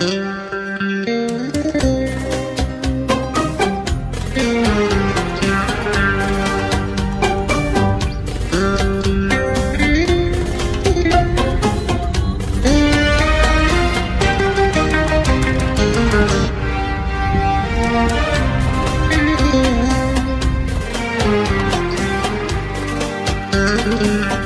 Sakın bir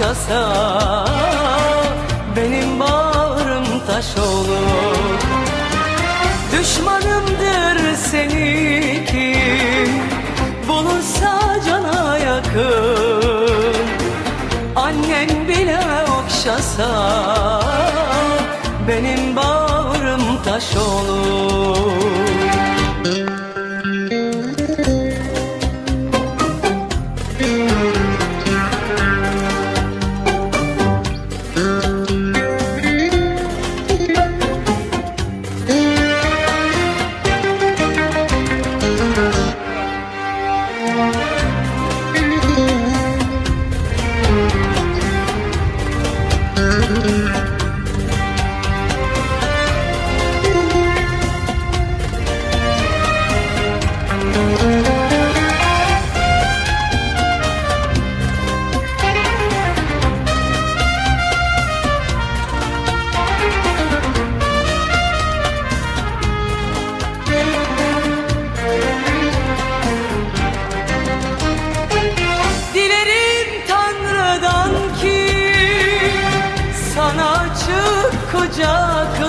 yaşasa Benim bağrım taş olur. Düşmanımdır seni kim? Bulursa cana yakın. Annen bile okşasa Benim bağrım taş olur. olacak